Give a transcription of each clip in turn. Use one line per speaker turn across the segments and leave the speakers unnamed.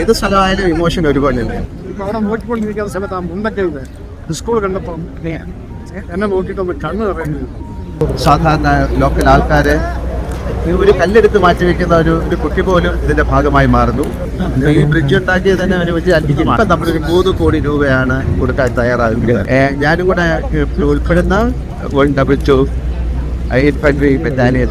ഏത് സ്ഥലമായാലും ഇമോഷൻ ഒരുപോലെയല്ലേ
ഇപ്പൊ അവിടെ നോക്കിക്കൊണ്ടിരിക്കുന്ന സമയത്ത് ആ മുണ്ടൊക്കെ സ്കൂൾ കണ്ടപ്പോൾ എന്നെ നോക്കിയിട്ടൊന്ന് കണ്ണ് നിറയുന്നു.
സാധാരണ ലോക്കൽ ആൾക്കാരെ ഒരു കല്ലെടുത്ത് മാറ്റി വെക്കുന്ന ഒരു ഒരു കുട്ടി പോലും ഇതിന്റെ ഭാഗമായി മാറുന്നു. ഈ ബ്രിഡ്ജ് ഉണ്ടാക്കിയത് തന്നെ ഒരു വലിയ അത്ഭുതമാണ്. ഇപ്പം നമ്മളൊരു മൂന്ന് കോടി രൂപയാണ് കൊടുക്കാൻ തയ്യാറാകുന്നത്. ഞാനും കൂടെ ഉൾപ്പെടുന്ന one double two infantry battalion.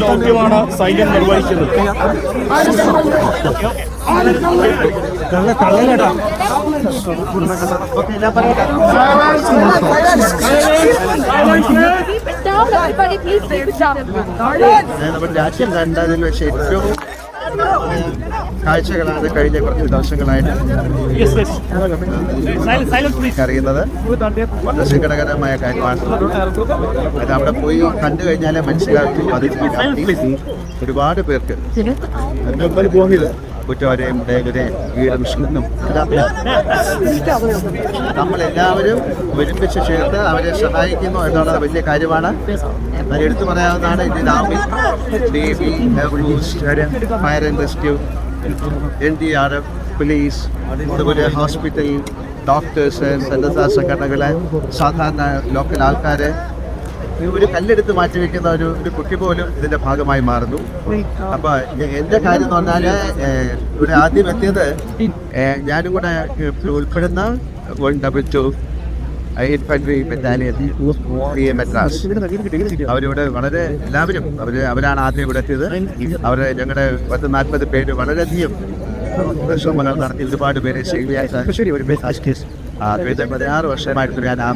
ദൗത്യമാണ് സൈന്യം നിർവഹിക്കുന്നത്
രാജ്യം കണ്ടതിൽ വെച്ച് ഏറ്റവും കാഴ്ചകളാണ് കഴിഞ്ഞ കുറച്ച് ദിവസങ്ങളായിട്ട് അറിയുന്നത്. വളരെ സങ്കടകരമായ കാര്യമാണ്. അത് അവിടെ പോയി കണ്ടു കഴിഞ്ഞാലേ മനസ്സിലാക്കി അതിന് ഒരുപാട് പേർക്ക് കുറ്റവരെയും വീടും സ്കുന്നും നമ്മളെല്ലാവരും ഒരുമിച്ച് ചേർത്ത് അവരെ സഹായിക്കുന്നു എന്നുള്ളത് വലിയ കാര്യമാണ്. അത് എടുത്തു പറയാവുന്നതാണ് Indian army navy fire and rescue N D R F police അതുപോലെ ഹോസ്പിറ്റൽ ഡോക്ടേഴ്സ് സന്നദ്ധ സംഘടനകളെ സാധാരണ ലോക്കൽ ആൾക്കാരെ ഒരു കല്ലെടുത്ത് മാറ്റി വെക്കുന്ന ഒരു ഒരു കുട്ടി പോലും ഇതിന്റെ ഭാഗമായി മാറുന്നു. അപ്പൊ എന്റെ കാര്യം എന്ന് പറഞ്ഞാൽ ഇവിടെ ആദ്യം എത്തിയത് ഞാനും കൂടെ ഉൾപ്പെടുന്ന one double two infantry battalion P A Madras അവരിവിടെ വളരെ എല്ലാവരും അവർ അവരാണ് ആദ്യം ഇവിടെ എത്തിയത്. അവരെ ഞങ്ങളുടെ പത്ത് നാൽപ്പത് പേര് വളരെയധികം ശ്രമങ്ങൾ നടത്തി ഒരുപാട് പേരെ ശരിയായി ഒരു പതിനാറ് വർഷമായിട്ട് ഞാൻ ആ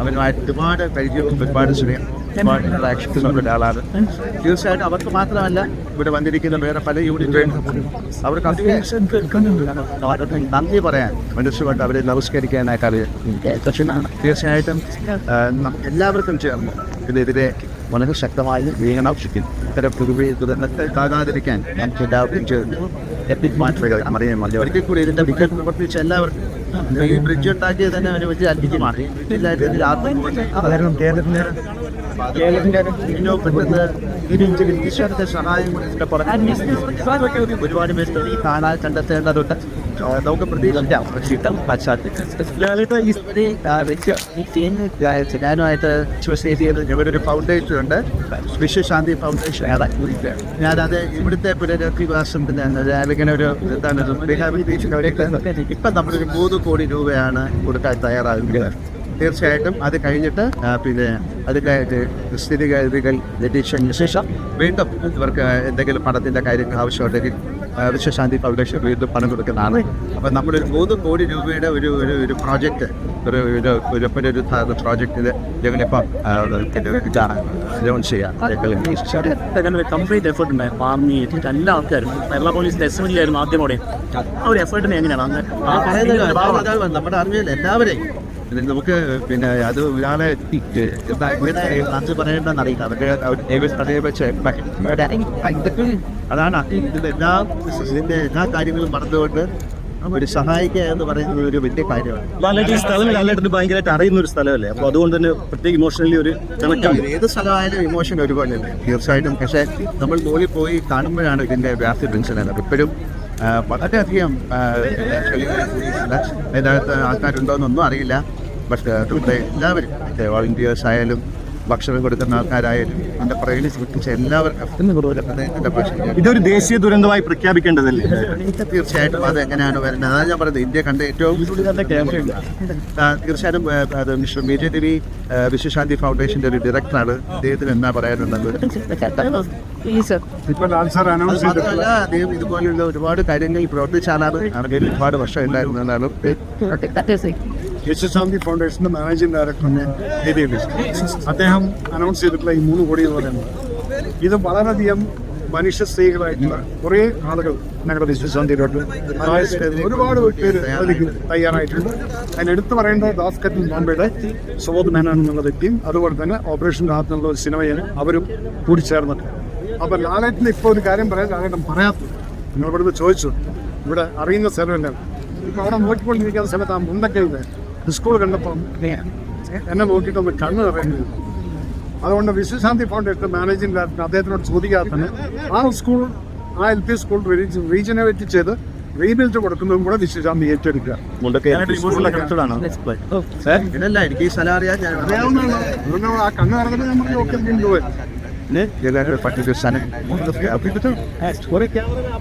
അവരുമായിട്ട് ഒരുപാട് പരിചയവും ഒരുപാട് സ്നേഹം ഒരുപാട് ഉള്ള ഒരാളാണ്. തീർച്ചയായിട്ടും അവർക്ക് മാത്രമല്ല ഇവിടെ വന്നിരിക്കുന്ന വേറെ പല യൂണിറ്റുകളും അവർക്ക് നന്ദി പറയാൻ മനസ്സുകൊണ്ട് അവരെ നമസ്കരിക്കാനായിട്ട് അറിയാം തീർച്ചയായിട്ടും എല്ലാവർക്കും ചേർന്ന് ഇതിനെതിരെ വളരെ ശക്തമായി വീങ്ങണം ഇത്തരം പൊതുവെ ദുരന്തത്തെ താകാതിരിക്കാൻ നമുക്ക് എല്ലാവർക്കും ചേർന്ന്. എത്തിമാറ്റുക അറിയാൻ ഒരിക്കൽ കൂടി ഇതിന്റെ വിക്കറ്റ് പ്രവർത്തിച്ച എല്ലാവർക്കും ഈ ബ്രിഡ്ജ് ഉണ്ടാക്കിയത് തന്നെ ഒരു വലിയ
കേരളത്തിന്റെ
കേരളത്തിന്റെ പെട്ടെന്ന് ഇതിന്റെ സഹായം ഒരുപാട് പേര് കാണാൻ കണ്ടെത്തേണ്ടതുണ്ട് നമുക്ക് പ്രതീക്ഷിക്കാം പക്ഷേ പശ്ചാത്തലത്തിൽ ഞാനുമായിട്ട് ചെയ്ത് ഇവരൊരു ഫൗണ്ടേഷൻ ഉണ്ട് വിശ്വശാന്തി ഫൗണ്ടേഷൻ ഞാനത് ഇവിടുത്തെ പുനരധിവാസം പിന്നെ ഇങ്ങനെ ഒരു എന്താണ് റീഹാബിലിറ്റേഷൻ അവരെയൊക്കെ ഇപ്പം നമ്മളൊരു മൂന്ന് കോടി രൂപയാണ് കൊടുക്കാൻ തയ്യാറാകുന്നത് തീർച്ചയായിട്ടും അത് കഴിഞ്ഞിട്ട് പിന്നെ അതിന്റെ സ്ഥിതിഗതികൾ ലഭിച്ചതിന് ശേഷം വീണ്ടും ഇവർക്ക് എന്തെങ്കിലും പണത്തിന്റെ കാര്യങ്ങൾ ആവശ്യമുണ്ടെങ്കിൽ വിശ്വശാന്തി ഫൗണ്ടേഷൻ വീണ്ടും പണം കൊടുക്കുന്നതാണ്. അപ്പം നമ്മളൊരു മൂന്ന് കോടി രൂപയുടെ ഒരു ഒരു ഒരു പ്രോജക്റ്റ് ഒരു ഒരു ഒരു ഒരു പ്രോജക്റ്റിൽ ഞങ്ങളിപ്പം ലോഞ്ച് ചെയ്യാം.
അങ്ങനെ കംപ്ലീറ്റ് എഫേർട്ട് ഉണ്ടായിരുന്നു ആർമി എല്ലാ ആൾക്കാരും കേരള പോലീസിന്റെ എസ് എം ജി ആയിരുന്നു ആദ്യമോടെ ആ ഒരു എഫേർട്ടിനെ എങ്ങനെയാണ്?
നമ്മുടെ അറിവിൽ എല്ലാവരെയും നമുക്ക് പിന്നെ അത് ഒരാളെ പറയേണ്ടെന്ന് അറിയില്ല അവരുടെ ഇതൊക്കെ അതാണ് ഇതിന്റെ എല്ലാ ഇതിന്റെ എല്ലാ കാര്യങ്ങളും മറന്നുകൊണ്ട് ഒരു സഹായിക്കുക എന്ന് പറയുന്നത് ഒരു വലിയ കാര്യമാണ്
ലാലേട്ടൻ സ്ഥലം ലാലേട്ടന് ഭയങ്കരമായിട്ട് അറിയുന്ന ഒരു സ്ഥലമല്ലേ അപ്പോൾ അതുകൊണ്ട് തന്നെ പ്രത്യേക ഇമോഷണലി ഒരു
ഏത് സ്ഥലമായാലും ഇമോഷൻ ഒരുപോലെ തീർച്ചയായിട്ടും പക്ഷേ നമ്മൾ മുകളിൽ പോയി കാണുമ്പോഴാണ് ഇതിന്റെ വ്യാപ്തി മനസ്സിലാകുന്നത് ഇപ്പോഴും വളരെയധികം ആ, ആൾക്കാരുണ്ടോ എന്നൊന്നും അറിയില്ല പക്ഷേ ഇവിടെ എല്ലാവരും വോളണ്ടിയേഴ്സ് ആയാലും ഭക്ഷണം കൊടുക്കുന്ന ആൾക്കാരായാലും എന്റെ പ്രകൃതി സൃഷ്ടിച്ച എല്ലാവർക്കും
ഇതൊരു ദേശീയ ദുരന്തമായി പ്രഖ്യാപിക്കേണ്ടതല്ലേ?
തീർച്ചയായിട്ടും അത് എങ്ങനെയാണ് വരുന്നത് അതാണ് ഞാൻ പറയുന്നത് ഇന്ത്യ കണ്ട ഏറ്റവും തീർച്ചയായിട്ടും അത് mister B J Devi Vishwashanti ഫൗണ്ടേഷന്റെ ഒരു ഡയറക്ടറാണ് അദ്ദേഹത്തിന് എന്നാ പറയാനുള്ളത്? മാത്രമല്ല അദ്ദേഹം ഇതുപോലെയുള്ള ഒരുപാട് കാര്യങ്ങൾ പ്രവർത്തിച്ചാലാണ് ഒരുപാട് വർഷം ഉണ്ടായിരുന്നതാണ്
Is it.
ഫൗണ്ടേഷന്റെ മാനേജിംഗ് ഡയറക്ടറിനെ രീതിയിൽ അദ്ദേഹം അനൗൺസ് ചെയ്തിട്ടുള്ള ഈ മൂന്ന് കോടി എന്ന് പറയുന്നത് ഇത് വളരെയധികം മനുഷ്യ സ്ത്രീകളായിട്ടുള്ള കുറേ ആളുകൾ ഞങ്ങളുടെ വിശ്വശാന്തിയിലോട്ട് ഒരുപാട് പേര് തയ്യാറായിട്ടുണ്ട്. അതിന് എടുത്തു പറയേണ്ട ദാസ്കറ്റിൽ ബോംബെയുടെ സുബോധ് മേനോൻ എന്നുള്ള വ്യക്തിയും അതുപോലെ തന്നെ ഓപ്പറേഷൻ രാഹത്ത് ഒരു സിനിമയാണ് അവരും കൂടി ചേർന്നിട്ട് അപ്പൊ ലാലേട്ടിന് ഇപ്പോൾ ഒരു കാര്യം പറയാൻ ലാലേട്ടൻ പറയാത്തത്. ഇവിടുന്ന് ചോദിച്ചു. ഇവിടെ അറിയുന്ന സ്ഥലമല്ല ഇപ്പൊ അവിടെ നോക്കിക്കൊണ്ടിരിക്കുന്ന സമയത്ത് ആ മുണ്ടൊക്കെ സ്കൂൾ കണ്ടപ്പോൾ എന്നെ നോക്കിയിട്ടൊന്ന് കണ്ണ് നിറയുന്നു. അതുകൊണ്ട് വിശ്വശാന്തി ഫൗണ്ടേഷൻ മാനേജിംഗ് ഡയറക്ടർ അദ്ദേഹത്തിനോട് ചോദിക്കാതെ തന്നെ ആ സ്കൂൾ ആ എൽ പി സ്കൂൾ റീജനറേറ്റ് ചെയ്ത് റീബിൽഡ് കൊടുക്കുന്നതും കൂടെ വിശ്വശാന്തി ഏറ്റെടുക്കുക.
ഇതല്ല എനിക്ക് ഈ സ്ഥലം അറിയാൻ ഞാൻ
അറിയാവുന്നതാണ്. ആ കണ്ണ് നിറഞ്ഞിട്ട് നമ്മൾ നോക്കി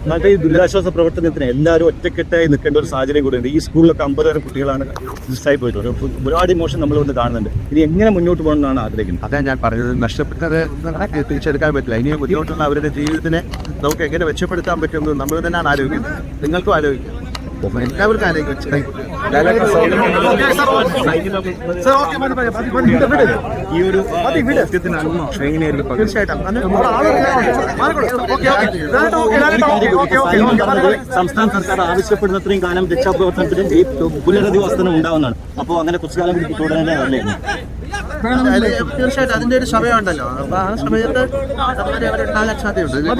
മറ്റേ ഈ ദുരിതാശ്വാസ പ്രവർത്തനത്തിന് എല്ലാവരും ഒറ്റക്കെട്ടായി നിൽക്കേണ്ട ഒരു സാഹചര്യം കൂടിയുണ്ട് ഈ സ്കൂളിലൊക്കെ അമ്പതോരം കുട്ടികളാണ് മിസ്സായി പോയിട്ടുള്ളത്. ഒരുപാട് ഇമോഷൻ നമ്മൾ ഇവിടെ കാണുന്നുണ്ട്. ഇനി എങ്ങനെ മുന്നോട്ട് പോകണം എന്നാണ് ആഗ്രഹിക്കുന്നത്?
അതാ ഞാൻ പറഞ്ഞത് നഷ്ടപ്പെട്ടത് തിരിച്ചെടുക്കാൻ പറ്റില്ല. ഇനി ബുദ്ധിമുട്ടുള്ള അവരുടെ ജീവിതത്തിനെ നമുക്ക് എങ്ങനെ മെച്ചപ്പെടുത്താൻ പറ്റുമെന്ന് നമ്മൾ തന്നെയാണ് ആലോചിക്കുന്നത്. നിങ്ങൾക്കും ആലോചിക്കാം. എല്ലാവർക്കും ആലോചിക്കും
ഈ ഒരു സംസ്ഥാന സർക്കാർ ആവശ്യപ്പെടുന്നത്രയും കാലം രക്ഷാപ്രവർത്തനത്തിനും ഈ പുനരധിവാസനം ഉണ്ടാവുന്നതാണ്. അപ്പോൾ അങ്ങനെ കുറച്ചു കാലം അല്ലേ
അതിൽ തീർച്ചയായിട്ടും അതിന്റെ ഒരു സമയമുണ്ടല്ലോ. അപ്പൊ ആ സമയത്ത് അവരെ അവരുണ്ടാകാൻ സാധ്യതയുണ്ട്.